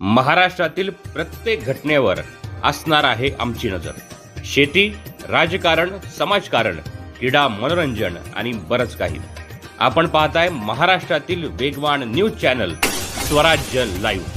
महाराष्ट्रातील प्रत्येक घटनेवर असणार आहे आमची नजर. शेती राजकारण समाजकारण क्रीडा मनोरंजन आणि बरंच काही. आपण पाहताय महाराष्ट्रातील वेगवान news channel Swarajya live.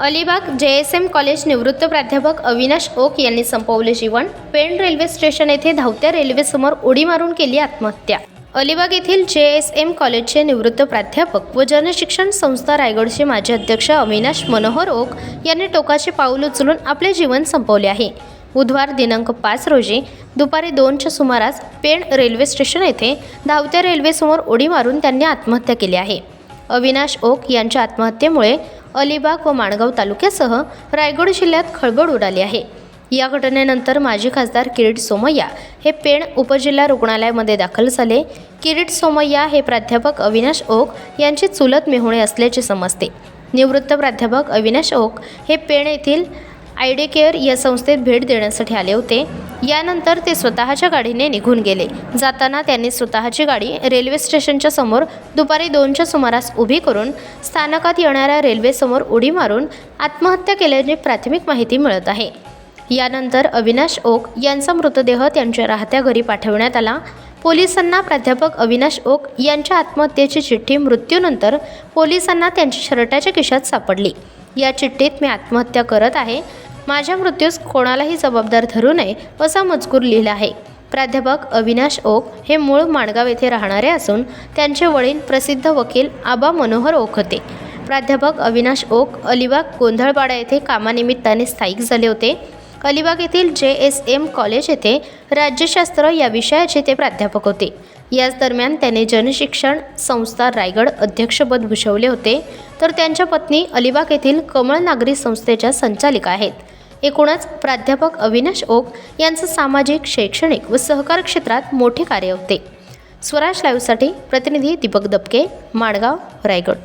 Alibag J S M college निवृत्त प्राध्यापक अविनाश ओक यांनी संपवले जीवन. पेण रेल्वे स्टेशन येथे धावत्या रेल्वेसमोर उडी मारून केली आत्महत्या. अलिबाग येथील जे एस एम कॉलेजचे निवृत्त प्राध्यापक व जनशिक्षण संस्था रायगडचे माजी अध्यक्ष अविनाश मनोहर ओक यांनी टोकाचे पाऊल उचलून आपले जीवन संपवले आहे. बुधवार दिनांक पाच रोजी दुपारी दोनच्या सुमारास पेण रेल्वे स्टेशन येथे धावत्या रेल्वेसमोर उडी मारून त्यांनी आत्महत्या केली आहे. अविनाश ओक यांच्या आत्महत्येमुळे अलिबाग व माणगाव तालुक्यासह रायगड जिल्ह्यात खळबळ उडाली आहे. या घटनेनंतर माजी खासदार किरीट सोमय्या हे पेण उपजिल्हा रुग्णालयामध्ये दाखल झाले. किरीट सोमय्या हे प्राध्यापक अविनाश ओक यांचे चुलत मेहुणे असल्याचे समजते. निवृत्त प्राध्यापक अविनाश ओक हे पेण येथील आयडे केअर या संस्थेत भेट देण्यासाठी आले होते. यानंतर ते स्वतःच्या गाडीने निघून गेले. जाताना त्यांनी स्वतःची गाडी रेल्वे स्टेशनच्या समोर दुपारी दोनच्या सुमारास उभी करून स्थानकात येणाऱ्या रेल्वेसमोर उडी मारून आत्महत्या केल्याची प्राथमिक माहिती मिळत आहे. यानंतर अविनाश ओक यांचा मृतदेह त्यांच्या राहत्या घरी पाठवण्यात आला. पोलिसांना प्राध्यापक अविनाश ओक यांच्या आत्महत्येची चिठ्ठी मृत्यूनंतर पोलिसांना त्यांच्या शर्टाच्या खिशात सापडली. या चिठ्ठीत मी आत्महत्या करत आहे. माझ्या मृत्यूस कोणालाही जबाबदार धरू नये असा मजकूर लिहिला आहे. प्राध्यापक अविनाश ओक हे मूळ माणगाव येथे राहणारे असून त्यांचे वडील प्रसिद्ध वकील आबा मनोहर ओक होते. प्राध्यापक अविनाश ओक अलिबाग गोंधळपाडा येथे कामानिमित्ताने स्थायिक झाले होते. अलिबाग येथील जे एस एम कॉलेज येथे राज्यशास्त्र या विषयाचे ते प्राध्यापक होते. याच दरम्यान त्याने जनशिक्षण संस्था रायगड अध्यक्षपद भूषवले होते. तर त्यांच्या पत्नी अलिबाग येथील कमळ नागरी संस्थेच्या संचालिका आहेत. एकूणच प्राध्यापक अविनाश ओक यांचं सामाजिक शैक्षणिक व सहकार क्षेत्रात मोठे कार्य होते. स्वराज लाईव्हसाठी प्रतिनिधी दीपक दबके माणगाव रायगड.